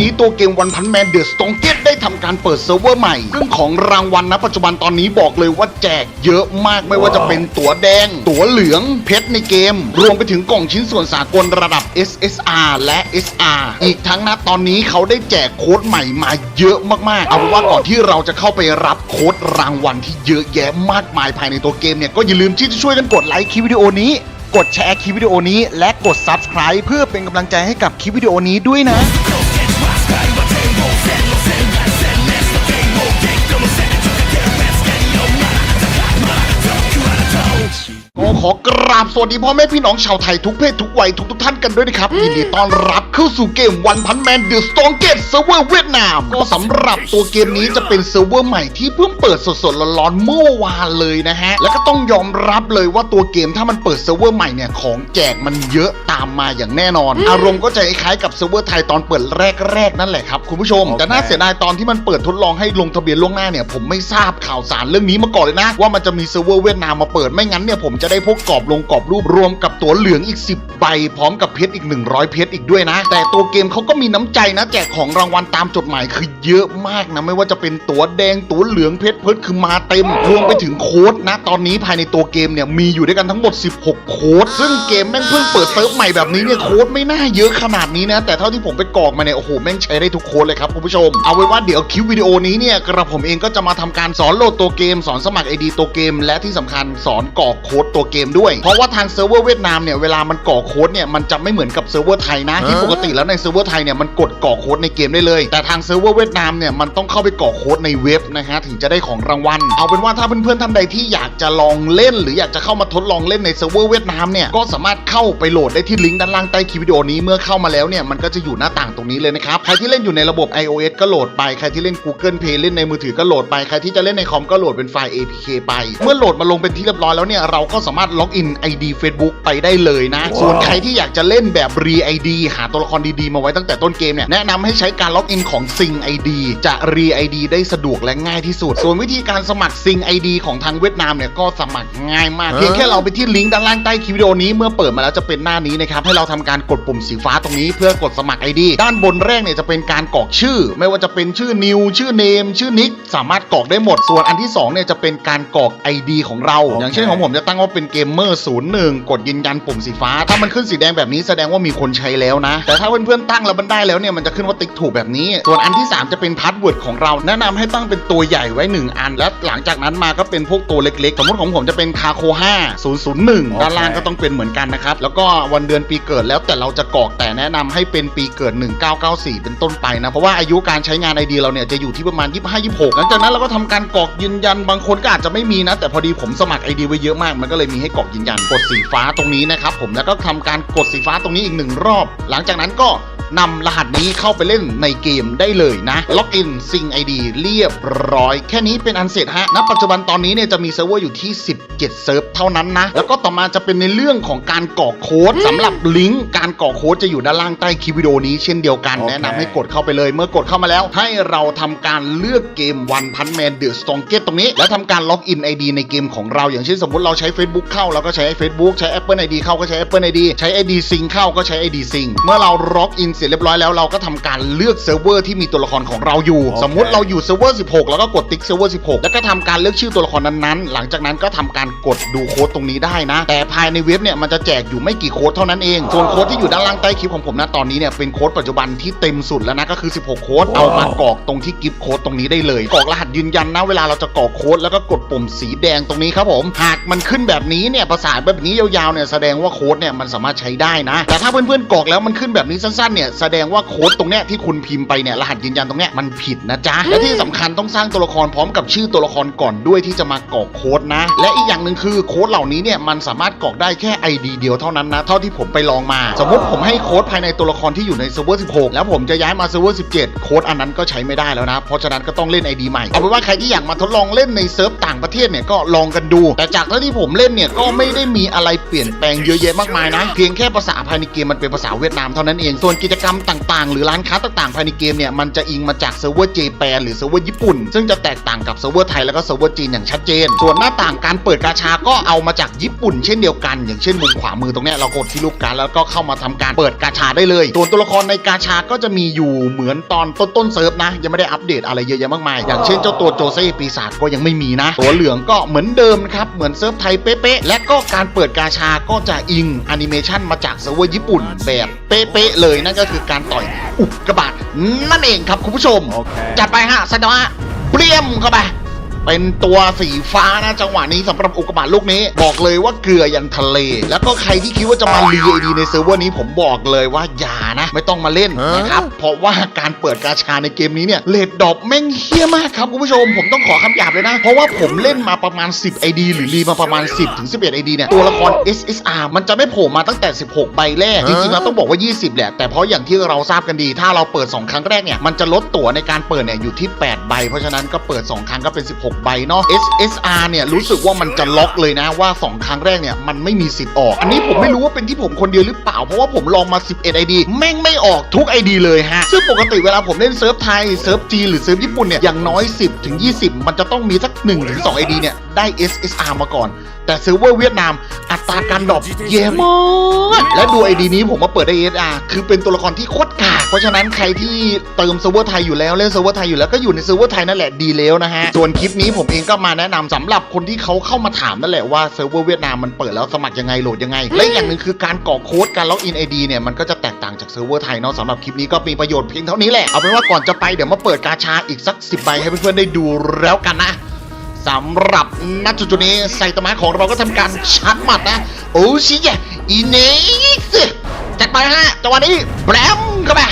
นี้ตัวเกมวันพันแมนเดอะสตองเกตได้ทำการเปิดเซิร์ฟเวอร์ใหม่ซึ่งของรางวัลนะปัจจุบันตอนนี้บอกเลยว่าแจกเยอะมากไม่ว่าจะเป็นตั๋วแดง ตั๋วเหลือง เพชรในเกม รวมไปถึงกล่องชิ้นส่วนสากลระดับ SSR และ SR อีกทั้งนะตอนนี้เขาได้แจกโค้ดใหม่มาเยอะมากๆ เอาเป็นว่าก่อนที่เราจะเข้าไปรับโค้ดรางวัลที่เยอะแยะมากมายภายในตัวเกมเนี่ยก็อย่าลืมที่จะช่วยกันกดไลค์คลิปวิดีโอนี้กดแชร์คลิปวิดีโอนี้ และกด Subscribe เพื่อเป็นกำลังใจให้กับคลิปวิดีโอนี้ด้วยนะ ขอกราบสวัสดีพ่อแม่พี่น้องชาวไทยทุกเพศทุกวัยทุกทุกๆท่านกันด้วยนะครับยินดีต้อนรับ เข้าสู่เกมวันพันแมนเดอะสตองเกตเซิร์ฟเวอร์เวียดนาม ก็สำหรับตัวเกมนี้จะเป็นเซิร์ฟเวอร์ใหม่ที่เพิ่งเปิดสดๆร้อนๆเมื่อวานเลยนะฮะ แล้วก็ต้องยอมรับเลยว่าตัวเกมถ้ามันเปิดเซิร์ฟเวอร์ใหม่เนี่ย ของแจกมันเยอะตามมาอย่างแน่นอน อารมณ์ก็จะคล้ายๆกับเซิร์ฟเวอร์ไทยตอนเปิดแรกๆนั่นแหละครับคุณผู้ชม แต่น่าเสียดายตอนที่มันเปิดทดลองให้ลงทะเบียนล่วงหน้าเนี่ยผมไม่ทราบข่าวสารเรื่องนี้มาก่อนเลยนะ ว่ามันจะมีเซิร์ฟเวอร์เวียดนามมาเปิดไม่งั้นเนี่ยผมจะได้พวกกรอบลงกรอบรูปรวมกับตั๋วเหลืองอีก 10 ใบพร้อมกับเพชรอีก 100 เพชรอีกด้วยนะแต่ตัวเกมเขาก็มีน้ำใจนะแจกของรางวัลตามจดหมายคือเยอะมากนะ ไม่ว่าจะเป็นตั๋วแดงตั๋วเหลืองเพชรเพชรคือมาเต็มรวมไปถึงโค้ดนะ ตอนนี้ภายในตัวเกมเนี่ยมีอยู่ด้วยกันทั้งหมด 16 โค้ด ซึ่งเกมแม่งเพิ่งเปิดเซิร์ฟใหม่แบบนี้เนี่ยโค้ดไม่น่าเยอะขนาดนี้นะ แต่เท่าที่ผมไปกรอกมาเนี่ยโอ้โหแม่งใช้ได้ทุกโค้ดเลยครับคุณผู้ชมเอาไว้ว่าเดี๋ยวคลิปวิดีโอนี้เนี่ยกระผมเองก็จะมาทำการสอนโหลดตัวเกม สอนสมัคร ID ตัวเกม และที่สำคัญสอนกรอกโค้ดตัวเกมด้วย เพราะว่าทางเซิร์ฟเวอร์เวียดนามเนี่ยเวลามันกรอกโค้ดเนี่ยมันจะไม่เหมือนกับเซิร์ฟเวอร์ไทยนะที่ปกติแล้วในเซิร์ฟเวอร์ไทยเนี่ยมันกดกรอโค้ดในเกมได้เลย แต่ทางเซิร์ฟเวอร์เวียดนามเนี่ยมันต้องเข้าไปกรอโค้ดในเว็บนะฮะถึงจะได้ของรางวัล เอาเป็นว่าถ้าเพื่อนๆท่านใดที่อยากจะลองเล่น หรืออยากจะเข้ามาทดลองเล่นในเซิร์ฟเวอร์เวียดนามเนี่ยก็สามารถเข้าไปโหลดได้ที่ลิงก์ด้านล่างใต้คลิปวิดีโอนี้เมื่อเข้ามาแล้วเนี่ยมันก็จะอยู่หน้าต่างตรงนี้เลยนะครับใครที่เล่นอยู่ในระบบ iOS ก็โหลดไปใครที่เล่น Google Play เล่นในมือถือก็โหลดไปใครที่จะเล่นในคอมก็โหลดเป็นไฟล์ APK ไป เมื่อโหลดมาลงเป็นที่เรียบร้อยแล้วเนี่ยเราก็สามารถล็อกอิน ID Facebook ไปได้เลยนะส่วนใครที่อยากจะเล่นแบบ re ID หาตัวละครดีๆ มาไว้ตั้งแต่ต้นเกมเนี่ยแนะนำให้ใช้การล็อกอินของ Sing ID จะ re ID ได้สะดวกและง่ายที่สุด ส่วนวิธีการสมัคร Sing ID ของทางเวียดนามเนี่ยก็สมัครง่ายมากเพียงแค่เราไปที่ลิงก์ด้านล่างใต้คลิปวิดีโอนี้เมื่อเปิดมาแล้วจะเป็นหน้านี้นะครับให้เราทำการกดปุ่มสีฟ้าตรงนี้เพื่อกดสมัคร ID ด้านบนแรกเนี่ยจะเป็นการกรอกชื่อ ไม่ว่าจะเป็นชื่อนิวชื่อเนมชื่อนิกสามารถกรอกได้หมด ส่วนอันที่สองเนี่ยจะเป็นการกรอก ID ของเรา อย่างเช่นของผมจะตั้งว่าเป็นเกมเมอร์01กดยืนยันปุ่มสีฟ้า ถ้ามันขึ้นสีแดงแบบนี้แสดงว่ามีคนใช้แล้วนะ แต่ถ้าเพื่อนๆตั้งแล้วมันได้แล้วเนี่ยมันจะขึ้นว่าติ๊กถูกแบบนี้ ส่วนอันที่ 3 จะเป็นพาสเวิร์ดของเรา แนะนำให้ตั้งเป็นตัวใหญ่ไว้ 1 อัน และหลังจากนั้นมาก็เป็นพวกตัวเล็กๆ สมมติของผมจะเป็นคาโค5 001ด้านล่างก็ต้องเป็นเหมือนกันนะครับ แล้วก็วันเดือนปีเกิดแล้วแต่เราจะกรอกแต่แนะนำให้เป็นปีเกิด 1994 เป็นต้นไปนะ เพราะว่าอายุการใช้งานไอเดียเราเนี่ยจะอยู่ที่ประมาณ 25-26 หลังจากนั้นเราก็ทำการกรอกยืนยันบางคนก็อาจจะไม่มีนะ แต่พอดีผมสมัครไอดีไว้เยอะมาก มันก็เลยมีให้กรอกยืนยันกดสีฟ้าตรงนี้นะครับผมแล้วก็ทำการกดสีฟ้าตรงนี้อีกหนึ่งรอบ หลังจากนั้นก็ นำรหัสนี้เข้าไปเล่นในเกมได้เลยนะ ล็อกอินซิงไอดีเรียบร้อย แค่นี้เป็นอันเสร็จฮะณปัจจุบันตอนนี้เนี่ยจะมีเซิร์ฟเวอร์อยู่ที่ 17 เซิร์ฟเท่านั้นนะ แล้วก็ต่อมาจะเป็นในเรื่องของการกรอกโค้ดสำหรับลิงก์การกรอกโค้ดจะอยู่ด้านล่างใต้คลิปวิดีโอนี้เช่นเดียวกันโอเคแนะนำให้กดเข้าไปเลย เมื่อกดเข้ามาแล้ว ให้เราทำการเลือกเกมวันพันแมนเดอะสตองเกตตรงนี้ แล้วทำการล็อกอิน ID ในเกมของเรา อย่างเช่นสมมติเราใช้ Facebook เข้าเราก็ใช้ Facebook ใช้ Apple ID เข้าก็ใช้ Apple ID ใช้ ID Sync เข้าก็ใช้ ID Sync เมื่อเราล็อกอินเสร็จเรียบร้อยแล้วเราก็ทำการเลือกเซิร์ฟเวอร์ที่มีตัวละครของเราอยู่โอเคสมมุติเราอยู่เซิร์ฟเวอร์ 16 แล้วก็กดติ๊กเซิร์ฟเวอร์ 16 แล้วก็ทำการเลือกชื่อตัวละครนั้นๆ หลังจากนั้นก็ทำการกดดูโค้ดตรงนี้ได้นะ แต่ภายในเว็บเนี่ยมันจะแจกอยู่ไม่กี่โค้ดเท่านั้นเอง ส่วนโค้ดที่อยู่ด้านล่างใต้คลิปของผมนะตอนนี้เนี่ยเป็นโค้ดปัจจุบันที่เต็มสุดแล้วนะก็คือ 16 โค้ดเอามากรอกตรงที่กิฟต์โค้ดตรงนี้ได้เลยกรอกรหัสยืนยันนะเวลาเราจะกรอกโค้ดแล้วก็กดปุ่มสีแดงตรงนี้ครับผมหากมันขึ้นแบบนี้เนี่ยภาษาแบบนี้ยาวๆเนี่ยแสดงว่าโค้ดเนี่ยมันสามารถใช้ได้นะ แต่ถ้าเพื่อนๆกรอกแล้วมันขึ้นแบบนี้สั้นๆเนี่ยแสดงว่าโค้ดตรงเนี้ยที่คุณพิมพ์ไปเนี่ยรหัสยืนยันตรงเนี้ยมันผิดนะจ๊ะและที่สำคัญต้องสร้างตัวละครพร้อมกับชื่อตัวละครก่อนด้วยที่จะมากรอกโค้ดนะ และอีกอย่างหนึ่งคือโค้ดเหล่านี้เนี่ยมันสามารถกรอกได้แค่ ID เดียวเท่านั้นนะ เท่าที่ผมไปลองมา สมมติผมให้โค้ดภายในตัวละครที่อยู่ในเซิร์ฟเวอร์ 16 แล้วผมจะย้ายมาเซิร์ฟเวอร์ 17 โค้ดอันนั้นก็ใช้ไม่ได้แล้วนะ เพราะฉะนั้นก็ต้องเล่น ID ใหม่ เอาเป็นว่าใครที่อยากมาทดลองเล่นในเซิร์ฟต่างประเทศเนี่ยก็ลองกันดู แต่จากเท่าที่ผมเล่นเนี่ยก็ไม่ได้มีอะไรเปลี่ยนแปลงเยอะแยะมากมายนะ เพียงแค่ภาษาภายในเกมมันเป็นภาษาเวียดนามเท่านั้นเอง ส่วนกิจกรรมต่างๆ หรือร้านค้าต่างๆ ภายในเกมเนี่ย มันจะอิงมาจากเซิร์ฟเวอร์เจแปนหรือเซิร์ฟเวอร์ญี่ปุ่น ซึ่งจะแตกต่างกับเซิร์ฟเวอร์ไทยแล้วก็เซิร์ฟเวอร์จีนอย่างชัดเจน ส่วนหน้าต่างการเปิดกาชาก็เอามาจากญี่ปุ่น เช่นเดียวกัน อย่างเช่นมุมขวามือตรงนี้เรากดที่รูปการแล้วก็เข้ามาทำการเปิดกาชาได้เลยส่วนตัวละครในกาชาก็จะมีอยู่เหมือนตอนต้นๆเซิร์ฟนะยังไม่ได้อัปเดตอะไรเยอะแยะมากมายอย่างเช่นเจ้าตัวโจเซ่ปีศาจก็ยังไม่มีนะ ตัวเหลืองก็เหมือนเดิมครับเหมือนเซิร์ฟไทยเป๊ะๆและก็การเปิดกาชาก็จะอิงแอนิเมชันมาจากเซิร์ฟเวอร์ญี่ปุ่นแบบเป๊ะๆเลยนั่นก็คือการต่อยอุกกาบาตนั่นเองครับคุณผู้ชม จัดไปฮะสดาเปรี้ยมเข้าไป เป็นตัวสีฟ้านะจังหวะนี้สำหรับอุกกาบาตลูกนี้ บอกเลยว่าเกลือยันทะเล แล้วก็ใครที่คิดว่าจะมารีไอดีในเซิร์ฟเวอร์นี้ผมบอกเลยว่าอย่านะ ไม่ต้องมาเล่นนะครับ เพราะว่าการเปิดกาชาในเกมนี้เนี่ยเลดดรอปแม่งเฮี้ยมากครับคุณผู้ชม ผมต้องขอคำหยาบเลยนะ เพราะว่าผมเล่นมาประมาณ 10 ID หรือรีมาประมาณ 10ถึง11 ID เนี่ยตัวละคร SSR มันจะไม่โผล่มาตั้งแต่ 16 ใบแรก จริงๆเราต้องบอกว่า 20 แหละ แต่เพราะอย่างที่เราทราบกันดี ถ้าเราเปิด 2 ครั้งแรกเนี่ยมันจะลดตั๋วในการเปิดเนี่ยอยู่ที่ 8 ใบ เพราะฉะนั้นก็เปิด 2 ครั้งก็เป็น 16ใบเนาะ SSR เนี่ยรู้สึกว่ามันจะล็อกเลยนะว่า 2 ครั้งแรกเนี่ยมันไม่มีสิทธิ์ออก อันนี้ผมไม่รู้ว่าเป็นที่ผมคนเดียวหรือเปล่า เพราะว่าผมลองมา 11 ID แม่งไม่ออกทุก ID เลยฮะ ซึ่งปกติเวลาผมเล่นเซิร์ฟไทย เซิร์ฟจีนหรือเซิร์ฟญี่ปุ่นเนี่ยอย่างน้อย 10ถึง20 มันจะต้องมีสัก1ถึง2 ID เนี่ยได้ SSR มาก่อน แต่เซิร์ฟเวอร์เวียดนามอัตราการดรอปเย่มากและดูไอดีนี้ผมมาเปิดได้ SR คือเป็นตัวละครที่โคตรกากเพราะฉะนั้นใครที่เติมเซิร์ฟเวอร์ไทยอยู่แล้วเล่นเซิร์ฟเวอร์ไทยอยู่แล้วก็อยู่ในเซิร์ฟเวอร์ไทยนั่นแหละดีแล้วนะฮะส่วนคลิปนี้ผมเองก็มาแนะนำสำหรับคนที่เขาเข้ามาถามนั่นแหละว่าเซิร์ฟเวอร์เวียดนามมันเปิดแล้วสมัครยังไงโหลดยังไง และอีกอย่างหนึ่งคือการกรอกโค้ดการล็อกอินไอดีเนี่ยมันก็จะแตกต่างจากเซิร์ฟเวอร์ไทยเนาะสำหรับคลิปนี้ก็มีประโยชน์เพียงเท่านี้แหละเอาเป็นว่าก่อนจะไปเดี๋ยวมาเปิดกาชาอีกสัก10ใบให้เพื่อนๆได้ดูแล้วกันนะสำหรับณจุดๆนี้ไซตามะของเราก็ทำการชัดหมัดนะ โอ้ชิยะอีเนสจัดไปฮะจังหวะนี้แบรมเข้าไป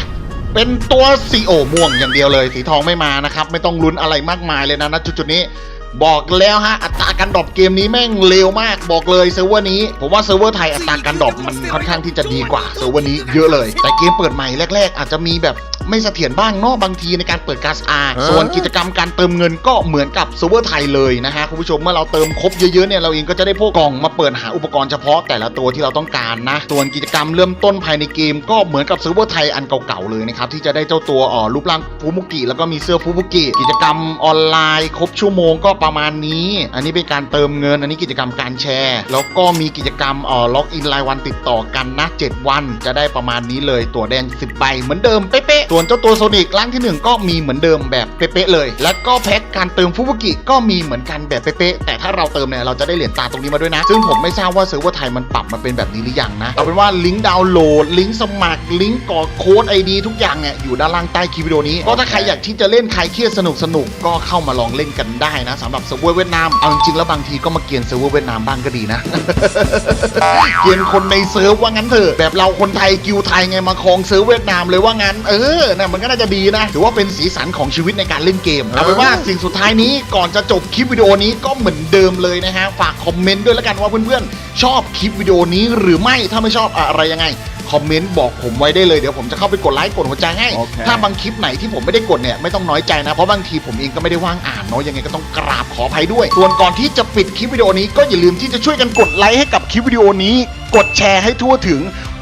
เป็นตัวสีโอม่วงอย่างเดียวเลยสีทองไม่มานะครับ ไม่ต้องลุ้นอะไรมากมายเลยนะณจุดๆนี้บอกแล้วฮะอัตราการดรอปเกมนี้แม่งเร็วมากบอกเลยเซิร์ฟเวอร์นี้ ผมว่าเซิร์ฟเวอร์ไทยอัตราการดรอปมันค่อนข้างที่จะดีกว่าเซิร์ฟเวอร์นี้เยอะเลย แต่เกมเปิดใหม่แรก ๆ อาจจะมีแบบ ไม่เสถียรบ้างเนอกบางทีในการเปิดกาสอาส่วนกิจกรรมการเติมเงินก็เหมือนกับเซิร์ฟเวอร์ไทยเลยนะฮะคุณผู้ชมเมื่อเราเติมครบเยอะๆเนี่ยเราเองก็จะได้พวกกล่องมาเปิดหาอุปกรณ์เฉพาะแต่ละตัวที่เราต้องการนะส่วนกิจกรรมเริ่มต้นภายในเกมก็เหมือนกับเซิร์ฟเวอร์ไทยอันเก่าๆเลยนะครับที่จะได้เจ้าตัวอ๋อรูปร่างฟูมุกิแล้วก็มีเสื้อฟูมุกิกิจกรรมออนไลน์ ครบชั่วโมงก็ประมาณนี้ อันนี้เป็นการเติมเงิน อันนี้กิจกรรมการแชร์ แล้วก็มีกิจกรรมอ๋อล็อกอินรายวันติดต่อกันนะ7วัน จะได้ประมาณนี้เลยตัวแดง10ใบเหมือนเดิมเป๊ะๆส่วนเจ้าตัวโซนิกร่างที่หนึ่งก็มีเหมือนเดิมแบบเป๊ะๆเลย แล้วก็แพ็คการเติมฟูมุกิก็มีเหมือนกันแบบเป๊ะๆแต่ถ้าเราเติมเนี่ยเราจะได้เหรียญตาตรงนี้มาด้วยนะ ซึ่งผมไม่ทราบว่าเซิร์ฟเวอร์ไทยมันปรับมาเป็นแบบนี้หรือยังนะเอาเป็นว่าลิงก์ดาวน์โหลดลิงก์สมัครลิงก์กรอกโค้ดไอดีทุกอย่างเนี่ยอยู่ด้านล่างใต้คลิปวิดีโอนี้ก็ถ้าใครอยากที่จะเล่นใครเครียดสนุกสนุกก็เข้ามาลองเล่นกันได้นะสำหรับเซิร์ฟเวอร์เวียดนามเอาจริงๆแล้วบางทีก็มาเกียนเซิร์ฟเวอร์เวียดนามบ้างก็ดีนะเกียนคนในเซิร์ฟว่างั้นเถอะแบบเราคนไทยกิวไทยไงมาครองเซิร์ฟเวียดนามเลยว่างั้น เออน่ะมันก็น่าจะดีนะ ถือว่าเป็นสีสันของชีวิตในการเล่นเกม เอาเป็นว่าสิ่งสุดท้ายนี้ก่อนจะจบคลิปวิดีโอนี้ก็เหมือนเดิมเลยนะฮะ ฝากคอมเมนต์ด้วยแล้วกันว่าเพื่อนๆ ชอบคลิปวิดีโอนี้หรือไม่ถ้าไม่ชอบอะไรยังไงคอมเมนต์บอกผมไว้ได้เลยเดี๋ยวผมจะเข้าไปกดไลค์กดหัวใจให้โอเคถ้าบางคลิปไหนที่ผมไม่ได้กดเนี่ยไม่ต้องน้อยใจนะ เพราะบางทีผมเองก็ไม่ได้ว่างอ่านเนาะยังไงก็ต้องกราบขออภัยด้วย ส่วนก่อนที่จะปิดคลิปวิดีโอนี้ก็อย่าลืมที่จะช่วยกันกดไลค์ให้กับคลิปวิดีโอนี้ กดแชร์ให้ทั่วถึง